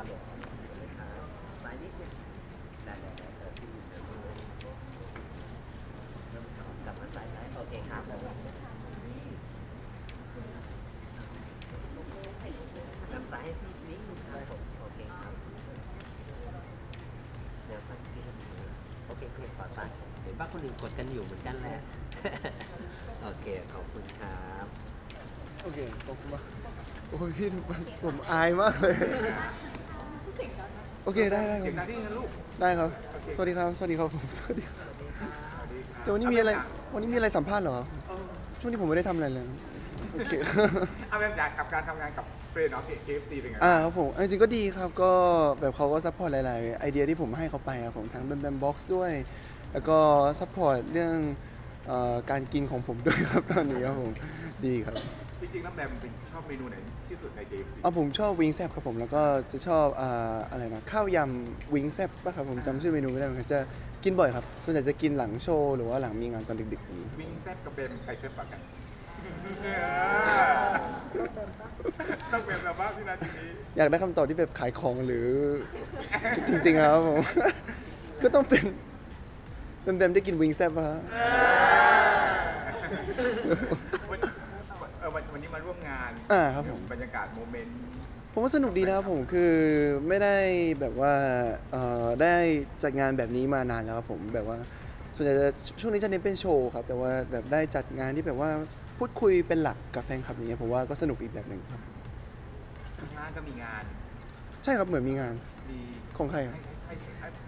อเลยเลยครับซ้ายนิดนึงได้ได้ได้เออที่อยู่เดี๋ยวเริ่มกลับมาซ้ายซ้ายโอเคครับแล้วกลับซ้ายให้พี่นิดนึงครับผมโอเคครับเดี๋ยวพักพี่ให้ดูโอเคโอเคขอซ้ายเห็นว่าคนอื่นกดกันอยู่เหมือนกันแหละโอเคขอบคุณครับโอเคขอบคุณมากโอ้ยพี่ผมอายมากเลย โอเคได้ได้คเก่งรับนะที่นะลูก ได้ครับ สวัสดีครับ สวัสดีครับผมสวัสดีครับเดี๋ยววันนี้มีอะไรวันนี้มีอะไรสัมภาษณ์เหรอครับช่วงนี้ผมไม่ได้ทำอะไรเลยโอเค เอาแบบจากกับการทำงานกับเฟรนด์ของ KFC เป็นไงอ่าครับผมเอาจริงๆก็ดีครับก็แบบเขาก็ซัพพอร์ตหลาย ๆ ไอเดียที่ผมให้เขาไปครับผมทั้งแบมแบมบ็อกซ์ด้วย แล้วก็ซัพพอร์ตเรื่องเอ่อการกินของผมด้วยครับตอนนี้ครับผมดีครับ จริงๆแล้วแบมเป็นชอบเมนูไหนที่สุดใน KFC เอาผมชอบวิงแซบครับผมแล้วก็จะชอบอ่าอะไรนะข้าวยำวิงแซบป่ะครับผมจำชื่อเมนูไม่ได้เหมือนกันจะกินบ่อยครับส่วนใหญ่จะกินหลังโชว์หรือว่าหลังมีงานตอนดึกๆอย่างนี้วิ่งแซ่บกับเบมใครแซ่บกว่ากันต้องเป็นแบบว่าพี่นาทีนี้อยากได้คำตอบที่แบบขายของหรือ จริงๆครับผม ก็ต้องเป็นเป็นแบมได้กินวิงแซบป่ะฮะ วันเออวันวันนี้ มาร่วมงานอ่าครับผม บรรยากาศโมเมนต์ผมว่าสนุกดีนะครับผมคือไม่ได้แบบว่าเอ่อได้จัดงานแบบนี้มานานแล้วครับผมแบบว่าส่วนใหญ่จะช่วงนี้จะเน้นเป็นโชว์ครับ แต่ว่าแบบได้จัดงานที่แบบว่าพูดคุยเป็นหลักกับแฟนคลับอย่างเงี้ยผมว่าก็สนุกอีกแบบหนึ่งครับ ข้างล่างก็มีงานใช่ครับเหมือนมีงานมีของใครครับให้ใ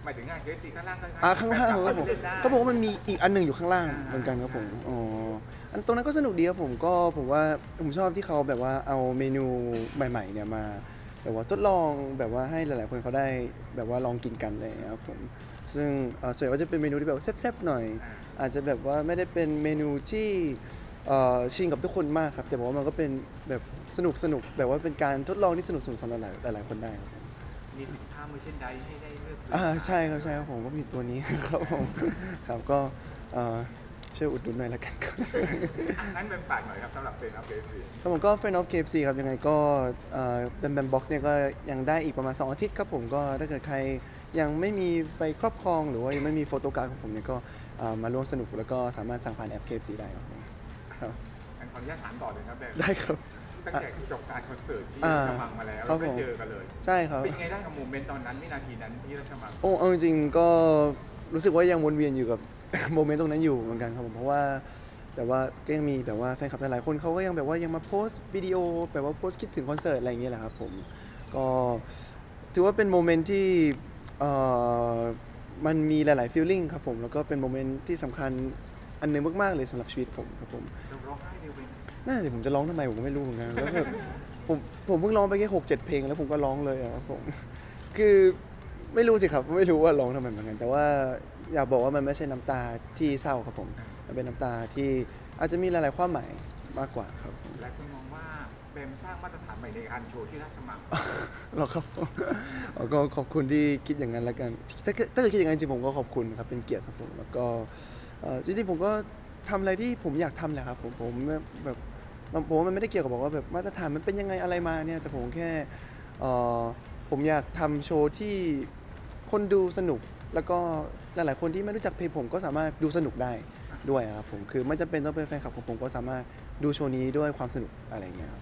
ห้ให้หมายถึงงาน KFC ข้างล่างก็ให้อ่าข้างล่างครับผมแฟนคลัเล่นได้เขาบอกว่ามันมีอีกอันหนึ่งอยู่ข้างล่างอ่าเหมือนกันครับผมอ๋ออันตรงนั้นก็สนุกดีครับผมก็ผมว่าผมชอบที่เขาแบบว่าเอาเมนูใหม่ๆเนี่ยมาแบบว่าทดลองแบบว่าให้หลายๆคนเขาได้แบบว่าลองกินกันเลยครับผมซึ่งเอ่อส่วนใหญ่ก็จะเป็นเมนูที่แบบแซ่บๆหน่อยอ่าอาจจะแบบว่าไม่ได้เป็นเมนูที่เอ่อชิงกับทุกคนมากครับ แต่บอกว่ามันก็เป็นแบบสนุกสนุกแบบว่าเป็นการทดลองที่สนุกสนุกสำหรับหลายหลายๆคนได้ครับผมมีสินค้ามือเช่นใดให้ได้เลื อกซื้อ่าใช่ครับใช่ครับผมก็มีตัวนี้ ครับผมครับก็เอ่อช่วยอุดหนุนหน่อยละกันครับอะนั้นเป็นฝากหน่อยครับสำหรับเฟรนด์ของ KFC ครับผมก็ Friend of KFC ครับยังไงก็แบมแบมบ็อกซ์เนี่ยก็ยังได้อีกประมาณ 2 อาทิตย์ครับผมก็ถ้าเกิดใครยังไม่มีไปครอบครองหรือว่ายังไม่มีโฟโต้การ์ดของผมเนี่ยก็เอ่อมาร่วมสนุกแล้วก็สามารถสั่งผ่านแอป KFC ได้ครับผมครับงั้นขออนุญาตถามต่อเลยครับแบมได้ครับ ตั้งแต่จบการคอนเสิร์ตที่อ่าราชมังมาแล้วครัเราบได้ผมเจอกันเลยใช่ครับ เป็นไงได้กับโมเมนต์ตอนนั้นวินาทีนั้นที่ราชมังโอ้เอาจริงๆก็รู้สึกว่ายังวนเวียนอยู่กับ โมเมนต์ตรงนั้นอยู่เหมือนกันครับผมเพราะว่าแบบว่าก็ยังมีแบบว่าแฟนคลับหลายๆคนเขาก็ยังแบบว่ายังมาโพสต์วิดีโอแบบว่าโพสต์คิดถึงคอนเสิร์ตอะไรอย่างเงี้ยแหละครับผมก็ถือว่าเป็นโมเมนต์ที่เอ่อมันมีหลายๆฟีลลิ่งครับผมแล้วก็เป็นโมเมนต์ที่สำคัญอันหนึงมากๆเลยสำหรับชีวิตผมครับผม เราร้องไห้เร็วไป น่าจะผมจะร้องทำไมผมก็ไม่รู้เหมือนกันแล้วแบบผมผมเพิ่งร้องไปแค่หกเจ็ดเพลงแล้วผมก็ร้องเลยอะครับผมคือไม่รู้สิครับไม่รู้ว่าร้องทำไมเหมือนกัน แต่ว่าอยากบอกว่ามันไม่ใช่น้ำตาที่เศร้าครับผมมันเป็นน้ำตาที่อาจจะมีหลายๆความหมายมากกว่าครับผมหลายคนมองว่าแบมสร้างมาตรฐานใหม่ในการโชว์ที่ราชมังหรอครับผมเอาก็ขอบคุณที่คิดอย่างนั้นแล้วกัน ถ้าเกิดถ้าเกิดคิดอย่างนั้นจริงผมก็ขอบคุณครับ เป็นเกียรติครับผม แล้วก็เอ่อจริงๆผมก็ทำอะไรที่ผมอยากทำแหละครับผม ผมแบบมัน ผมว่ามันไม่ได้เกี่ยวกับบอกว่าแบบมาตรฐานมันเป็นยังไงอะไรมาเนี่ย แต่ผมแค่เอ่อผมอยากทำโชว์ที่คนดูสนุก แล้วก็หลายๆคนที่ไม่รู้จักเพลงผมก็สามารถดูสนุกได้ด้วยครับผมคือไม่จำเป็นต้องเป็นแฟนคลับของผมก็สามารถดูโชว์นี้ด้วยความสนุกอะไรอย่างเงี้ยครับ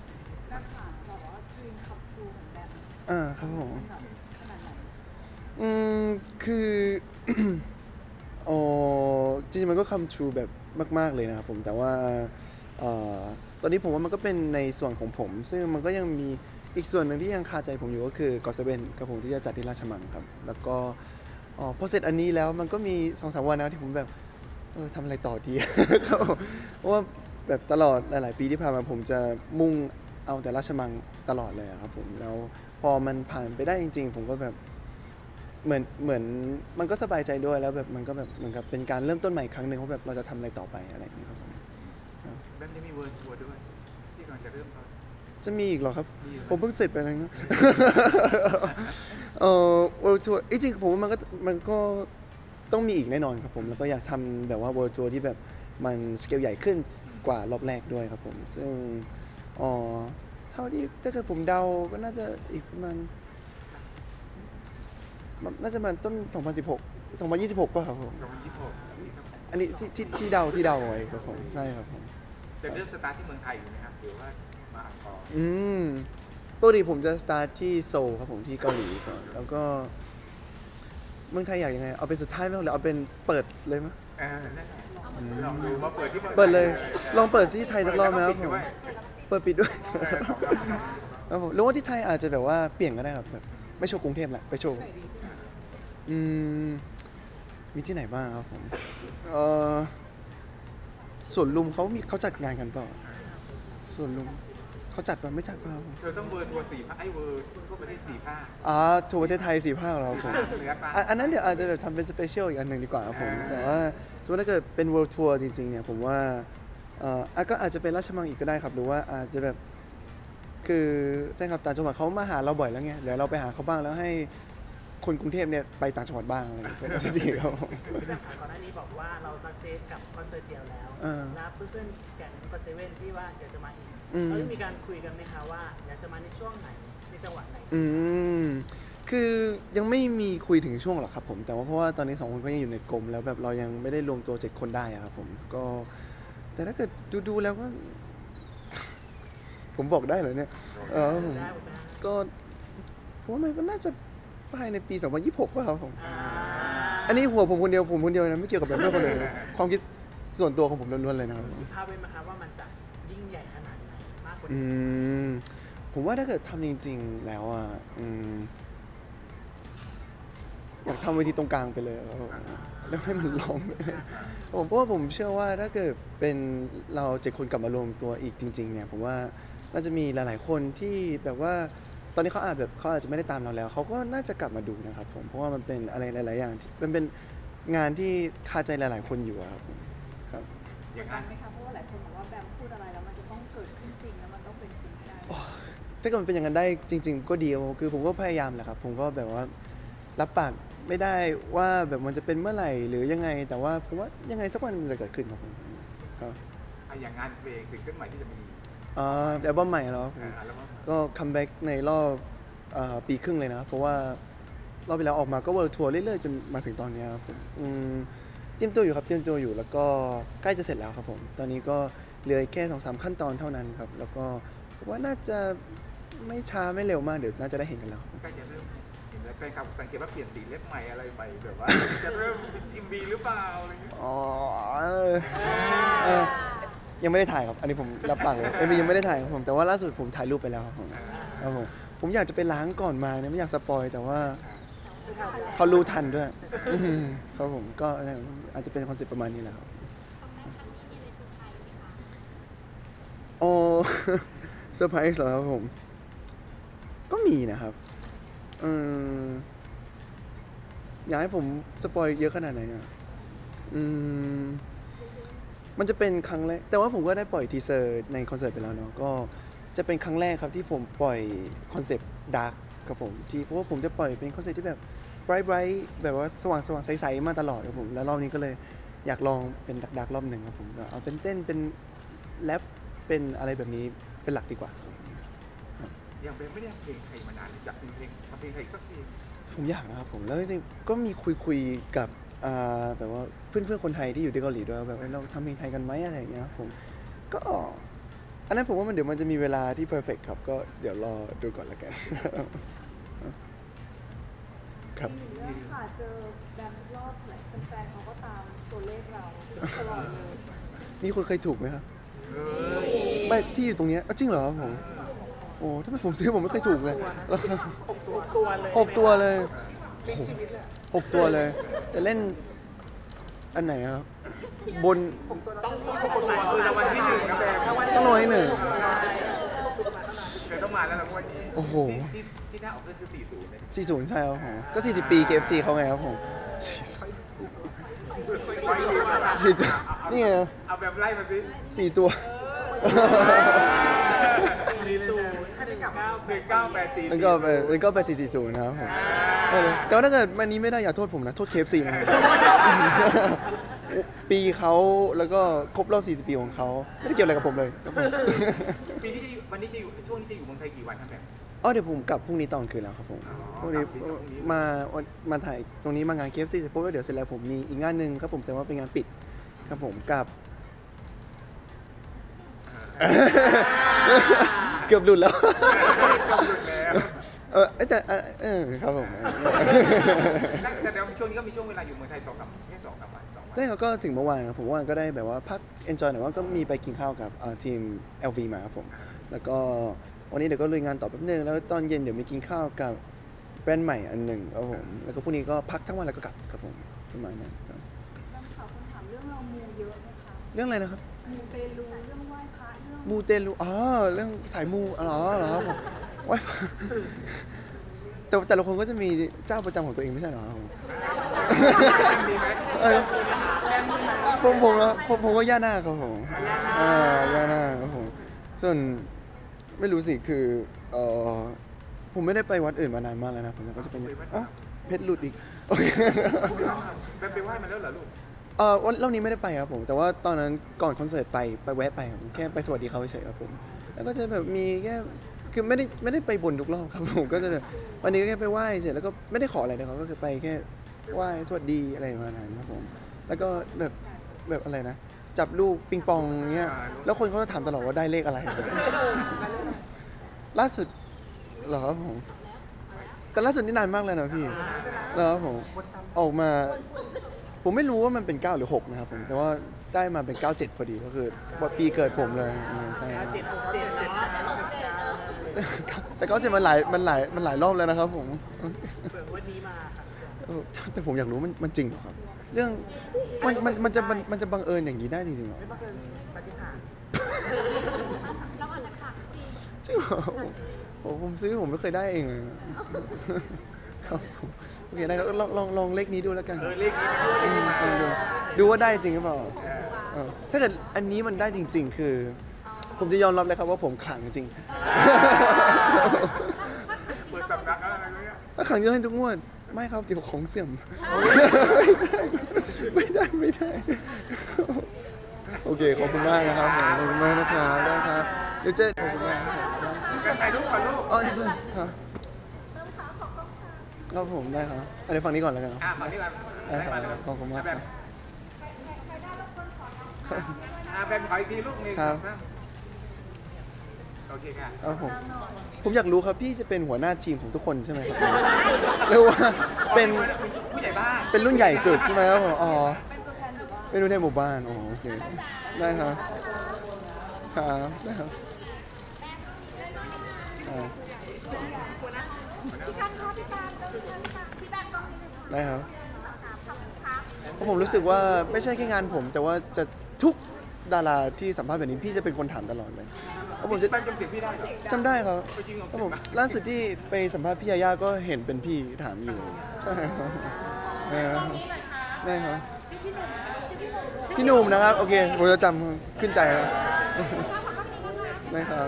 ก็ถามแบบว่าดรีมคัมทรูของแบมอ่าครับผมมันแบบขนาดไหนอืมคือโอ้จริงๆมันก็คำ true แบบมาก ๆเลยนะครับผมแต่ว่าเอ่อ ตอนนี้ผมว่ามันก็เป็นในส่วนของผม ซึ่งมันก็ยังมีอีกส่วนหนึ่งที่ยังคาใจผมอยู่ก็คือกอสเวนกับผมที่จะจัดที่ราชมังครับ แล้วก็อ๋อพอเสร็จอันนี้แล้วมันก็มีสองสามวันนะที่ผมแบบเออทำอะไรต่อดีครับเพราะว่าแบบตลอดหลาย ๆ ปีที่ผ่านมาผมจะมุ่งเอาแต่ราชมังตลอดเลยครับผมแล้วพอมันผ่านไปได้จริง ๆ ผมก็แบบเหมือนเหมือนมันก็สบายใจด้วยแล้วแบบมันก็แบบเหมือนกับเป็นการเริ่มต้นใหม่ครั้งหนึ่งว่าแบบเราจะทำอะไรต่อไปอะไรอย่างเงี้ยครับผมแบมจะมีเวิร์ทัวร์ จะมีอีกเหรอครับมีอยู่ผมเพิ่งเสร็จไปแล้วนะเออ world tour จริงๆผมว่ามันก็มันก็ต้องมีอีกแน่นอนครับผม แล้วก็อยากทำแบบว่า world tour ที่แบบมันสเกลใหญ่ขึ้นกว่ารอบแรกด้วยครับผม ซึ่งอ๋อเท่าที่ถ้าเกิดผมเดาก็น่าจะอีกประมาณน่าจะมาต้น 2016 2026ป่ะครับผมสองพันยี่สิบหกอีกสักอันนี้ที่ที่ที่เดาที่เดาไว้ครับผม ใช่ครับผม จะเริ่มสตาร์ทที่เมืองไทยอยู่ไหมครับหรือว่ามา อังกอร์อืมปกติผมจะสตาร์ทที่โซลครับผมที่เกาหลีก่อนแล้วก็เมืองไทยอยากยังไง เอาเป็นสุดท้ายไหมหรือเอาเป็นเปิดเลยไหมเออนั่นแหละลองดูมาเปิดที่มืองไทยเปิดเลย ลองเปิดที่ไทยสักรอบไหมครับผมเปิดแล้วก็ปิดด้วยเปิดปิดด้วยครับผมหรือว่าที่ไทยอาจจะแบบว่าเปลี่ยนก็ได้ครับแบบไม่โชว์กรุงเทพแหละไปโชว์อืมมีที่ไหนบ้างครับผมเออสวนลุมเขามีเขาจัดงานกันเปล่าสวนลุม เขาจัดป่ะไม่จัดเปล่าครับผมเธอต้องเวอร์ทัวร์สี่ภาคไอ้เวอร์ทั่วประเทศสี่ภาคอ่าทัวร์ประเทศไทยสี่ภาคเหรอครับผม เหนือกลางอะอันนั้นเดี๋ยวอาจจะแบบทำเป็นสเปเชียลอีกอันหนึ่งดีกว่าครับผม อ่า แต่ว่าสมมติถ้าเกิดเป็น world tour จริงๆเนี่ยผมว่าเอ่ออะก็อาจจะเป็นราชมังอีกก็ได้ครับหรือว่าอาจจะแบบคือแฟนคลับต่างจังหวัดเขามาหาเราบ่อยแล้วไงเดี๋ยวเราไปหาเขาบ้างแล้วให้คนกรุงเทพเนี่ยไปต่างจังหวัดบ้างอะไรอย่างเงี้ยก็จะดีครับผม พี่แบบก่อนหน้านี้บอกว่าเราสักเซสกับคอนเสิร์ตเดียวแล้วอ่า แล้วเพื่อนๆแก๊งก็เซเว่นที่ว่าอยากจะมาอีก อืม เราได้มีการคุยกันไหมคะว่าอยากจะมาในช่วงไหนในจังหวัดไหนอืม คือยังไม่มีคุยถึงช่วงหรอกครับผม แต่ว่าเพราะว่าตอนนี้สองคนก็ยังอยู่ในกลมแล้วแบบเรายังไม่ได้รวมตัวเจ็ดคนได้อะครับผมก็ แต่ถ้าเกิดดูดูๆแล้วก็ ผมบอกได้เหรอเนี่ย เออผมได้หมดนะก็ผมว่ามันก็น่าจะภายในปี 2026ป่ะครับผม อ่าอันนี้หัวผมคนเดียวผมคนเดียวนะไม่เกี่ยวกับแบบเพื่อนคนอื่นเลยความคิดส่วนตัวของผมล้วนๆเลยนะครับมีภาพไว้ไหมคะว่ามันจะ ไหนอืมผมว่าถ้าเกิดทำจริง ๆ แล้วอะอืมอยากทำเวทีตรงกลางไปเลยครับผมแล้วให้มันล้อมไปเลยผมเพราะว่าผมเชื่อว่าถ้าเกิดเป็นเราเจ็ดคนกลับมารวมตัวอีกจริง ๆ เนี่ย ผมว่าน่าจะมีหลาย ๆ คนที่แบบว่า ตอนนี้เขาอาจแบบเขาอาจจะไม่ได้ตามเราแล้วเขาก็น่าจะกลับมาดูนะครับ ผมเพราะว่ามันเป็นอะไรหลาย ๆ อย่างที่มันเป็นงานที่คาใจหลาย ๆ คนอยู่อะครับผมครับ อย่างกานั้นไหมคะ ถ้าเกิดมันเป็นอย่างนั้นได้จริง ๆ ก็ดีครับผมคือผมก็พยายามแหละครับ ผมก็แบบว่ารับปากไม่ได้ว่าแบบมันจะเป็นเมื่อไหร่หรือยังไง แต่ว่าผมว่ายังไงสักวันมันจะเกิดขึ้นครับผมครับอะอย่างงานเพลงสิ่งขึ้นใหม่ที่จะมีอ่าอัลบั้มใหม่แล้วครับผอะมอัลบั้มก็คัมแบ็กในรอบอ่าปีครึ่งเลยนะเพราะว่ารอบไปแล้วออกมาก็เวิร์ทัวร์เรื่อยๆจนมาถึงตอนเนี้ยครับผมอืมเตรียมตัวอยู่ครับเตรียมตัวอยู่แล้วก็ใกล้จะเสร็จแล้วครับผม ตอนนี้ก็เหลือแค่สองสามขั้นตอนเท่านั้นครับ แล้วก็ผมว่าน่าจะ ไม่ช้าไม่เร็วมากเดี๋ยวน่าจะได้เห็นกันแล้ว ใกล้จะเริ่มเห็นแล้วแฟนคลับสังเกตว่าเปลี่ยนสีเล็บใหม่อะไรใหม่แบบว่า จะเริ่มอิมบีหรือเปล่าอะไรเงี้ยอ๋อเออเออยังไม่ได้ถ่ายครับ อันนี้ผมรับปากเลยเอ็มยังไม่ได้ถ่ายครับผมแต่ว่าล่าสุดผมถ่ายรูปไปแล้วครับผมครับผมผมอยากจะไปล้างก่อนมาเนี่ยไม่อยากสปอยแต่ว่าเขารู้ทันด้วยอืมครับผมก็อาจจะเป็นคอนเซ็ปต์ประมาณนี้แหละครับโอ้ เซอร์ไพรส์เหรอครับผม ก็มีนะครับอืมอยากให้ผมสปอยเยอะขนาดไหนอะอืมมันจะเป็นครั้งแรก แต่ว่าผมก็ได้ปล่อยทีเซอร์ในคอนเสิร์ตไปแล้วเนาะ ก็จะเป็นครั้งแรกครับที่ผมปล่อยคอนเซปต์ดาร์กกับผมที่เพราะว่าผมจะปล่อยเป็นคอนเซปต์ที่แบบไบรท์ไบรท์แบบว่าสว่างสว่างใสๆมาตลอดครับผม แล้วรอบนี้ก็เลยอยากลองเป็นดาร์กรอบหนึ่งครับผมเอาเป็นเต้นเป็นแรปเป็นอะไรแบบนี้เป็นหลักดีกว่าครับ ยังเป็นไม่ได้ทำเพลงไทยมานานอยากทำเพลงทำเพลงไทยอีกสักเพลงผมอยากนะครับผมแล้วจริงๆก็มีคุยคุยๆกับอ่าแบบว่าเพื่อนเพื่อนๆคนไทยที่อยู่ที่เกาหลีด้วยว่าแบบเอ้ยเราทำเพลงไทยกันไหมอะไรอย่างเงี้ยครับผมก็อันนั้นผมว่ามันเดี๋ยวมันจะมีเวลาที่เพอร์เฟกครับก็เดี๋ยวรอดูก่อนละกัน ครับมีหนึ่งเรื่องค่ะเจอแบมทุกรอบเลยแฟนๆเขาก็ตามตัวเลขเราตลอดเลยมีคนเคยถูกไหมครับ เออไม่ที่อยู่ตรงเนี้ยอ้าวจริงเหรอครับผม โอ้ทำไมผมซื้อผมไม่เคยถูกเลยหกตัวตัวเลยหกตัวเลยโอ้โหหกตัวเลย แต่เล่นอันไหนครับ บนต้องมีหกตัวตัวคือรางวัลที่หนึ่งนะแบมต้องรอให้หนึ่งเธอต้องมาแล้วรางวัลนี้โอ้โหที่ที่ที่หน้าออกก็คือสี่ศูนย์เลย40ใช่ครับผมก็40ปี KFC เขาไงครับผมไปดูมาสี่ตัวนี่ไงเอาแบบไล่มาสิสี่ตัวมีศูนย์หนึ่งเก้าหนึ่งเก้าแปดสี่แล้วก็ไปแล้วก็ไป440นะครับผมเออแต่ว่าถ้าเกิดวันนี้ไม่ได้อย่าโทษผมนะ โทษ KFC นะครับ ปีเขาแล้วก็ครบรอบ40 ปีของเขาไม่ได้เกี่ยวอะไรกับผมเลยครับผมปีนี้จะอยู่วันนี้จะอยู่ช่วงนี้จะอยู่เมืองไทยกี่วันครับแบบ อ๋อเดี๋ยวผมกลับพรุ่งนี้ตอนคืนแล้วครับผมพรุ่งนี้มามาถ่ายตรงนี้มางาน KFC เสร็จปุ๊บแล้วเดี๋ยวเสร็จแล้วผมมีอีกงานหนึ่งครับผมแต่ว่าเป็นงานปิดครับผมกับ เกือบหลุดแล้วก็หยุดแล้วเออแต่เออเออครับผมแต่เดี๋ยวช่วงนี้ก็มีช่วงเวลาอยู่เมืองไทยสองสามแค่สองสามวันสองวันใช่เขาก็ถึงเมื่อวานครับผมเมื่อวานก็ได้แบบว่าพัก enjoy หน่อยว่าก็มีไปกินข้าวกับเอ่อทีม LV มาครับผม แล้วก็วันนี้เดี๋ยวก็ลุยงานต่อแป๊บนึง แล้วตอนเย็นเดี๋ยวมีกินข้าวกับแบรนด์ใหม่อันหนึ่งครับผม แล้วก็พรุ่งนี้ก็พักทั้งวันแล้วก็กลับครับผมประมาณนั้นครับบางข่าวคนถามเรื่องเรามูเยอะไหมคะ เรื่องอะไรนะครับ มูเตลูเรื่องไหว้พระเรื่องมูเตลูอ๋อเรื่องสายมูอ๋อเหรอครับผมไว้แต่แต่ละคนก็จะมีเจ้าประจำของตัวเองไม่ใช่เหรอครับผมเออผมผมอะผมผมก็ย่าหน้าครับผมอ่าย่าหน้าครับผมส่วนไม่รู้สิคือเออผมไม่ได้ไปวัดอื่นมานานมากแล้วนะผมก็จะเป็นอ๋อเพชรหลุดอีกโอเคไปไปไหว้มาแล้วเหรอลูก เออวันรอบนี้ไม่ได้ไปครับผม แต่ว่าตอนนั้นก่อนคอนเสิร์ตไปไปแวะไปครับผมแค่ไปสวัสดีเขาเฉยๆครับผม แล้วก็จะแบบมีแค่คือไม่ได้ไม่ได้ไปบนทุกรอบครับผมก็จะแบบวันนี้ก็แค่ไปไหว้เฉยแล้วก็ไม่ได้ขออะไรเลยเขาก็คือไปแค่ไหว้สวัสดีอะไรประมาณนั้นครับผม แล้วก็แบบแบบอะไรนะ จับลูกปิงปองเงี้ยแล้วคนเขาจะถามตลอดว่าได้เลขอะไร ล่าสุดเหรอครับผมแต่ล่าสุดนี่นานมากเลยนะพี่แล้วครับผมออกมา ผมไม่รู้ว่ามันเป็น 9 หรือ 6 นะครับผมแต่ว่าได้มาเป็น 97 พอดีก็คือปีเกิดผมเลยใช่ครับเก้าเจ็ดแต่ก็จะมันหลายมันหลายมันหลายรอบแล้วนะครับผมวันนี้มาแต่ผมอยากรู้มันมันจริงเหรอครับ เรื่องมันมันมันจะมันมันจะบังเอิญอย่างนี้ได้จริงๆหรอไม่บังเอิญปฏิหารย์จริงเหรอผมซื้อผมไม่เคยได้เองเลย ครับผมโอเคได้ครับลองลองลองเลขนี้ดูแล้วกันเออเลขนี้อืมลองดูดูว่าได้จริงหรือเปล่าเออถ้าเกิดอันนี้มันได้จริง ๆ คือ ผมจะยอมรับเลยครับว่าผมขลังจริง เปิดสำนักอะไรเงี้ยถ้าขังเยอะให้ทุกงวด ไม่ครับเดี๋ยวของเสื่อม ไม่ได้ ไม่ได้ โอเค ขอบคุณมากนะครับผมขอบคุณมากนะครับได้ครับ เดี๋ยวเจอขอบคุณมากครับแฟนถ่ายรูปก่อนลูกอ๋อนี่สิครับ ครับผมได้ครับอะเดี๋ยวฝั่งนี้ก่อนแล้วกันครับอะฝั่งนี้ก่อนได้ครับขอบคุณมากครับอะแบมขออีกทีลูกหนึ่งครับสองสามโอเคค่ะครับผมผมอยากรู้ครับพี่จะเป็นหัวหน้าทีมของทุกคนใช่ไหมครับหรือว่าเป็นผู้ใหญ่บ้านเป็นรุ่นใหญ่สุดใช่ไหมครับผมอ๋อเป็นตัวแทนหมู่บ้านอ๋อโอเคได้ครับครับได้ครับอ่า พี่กันคะพี่กันเดินทางค่ะพี่แบงค์ต้องมีหนึ่ง ได้ครับขอบคุณครับเพราะผมรู้สึกว่าไม่ใช่แค่งานผม แต่ว่าจะทุกดาราที่สัมภาษณ์แบบนี้พี่จะเป็นคนถามตลอดเลยเพราะผมจะแบมจำเสียงพี่ได้เหรอจำได้ครับจริงเหรอเพราะผมล่าสุดที่ไปสัมภาษณ์พี่ยาย่าก็เห็นเป็นพี่ถามอยู่ใช่ครับได้ครับได้ครับพี่หนุ่มนะครับโอเคผมจะจำขึ้นใจครับได้ครับ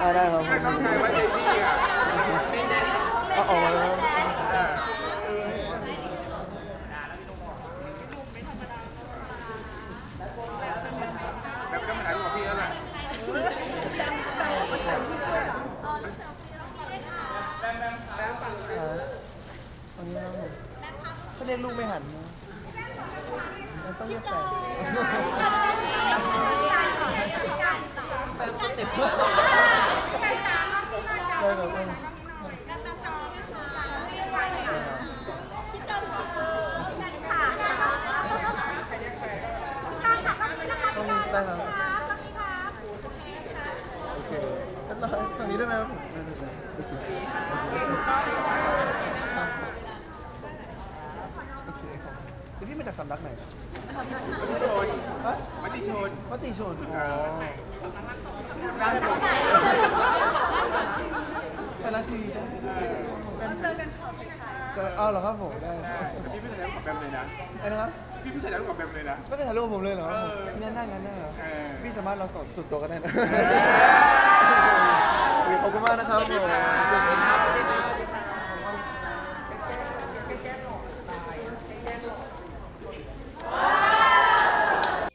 อ่าได้ครับผม ถ่ายไว้ในที่อะ เอาออกมาแล้ว แบบก็มาถ่ายรูปกับพี่แล้วแหละ ตอนนี้ครับผมเขาเรียกลูกไม่หันนะมันต้องเรียกแฟนได้ครับได้ต้องได้ครับโอเคกันหน่อยฝั่งนี้ได้ไหมครับผมได้ได้ได้โอเคครับโอเคครับเดี๋ยวพี่มาจากสำนักไหนนะ มันที่ชน ฮะ มันที่ชน วัดติชนอ๋อด้านบนไทยรัฐทีวีเจอกันขอบคุณค่ะเจออ้าวเหรอครับผมได้พี่ไม่ถ่ายรูปกับแบมเลยนะไอ้นะครับพี่ไม่ถ่ายรูปกับแบมเลยนะไม่ได้ถ่ายรูปผมเลยเหรอผมเนี่ยนั่งกันหน้าเหรอเออพี่สามารถเราสดสุดตัวกันได้นะโอเคขอบคุณมากนะครับผม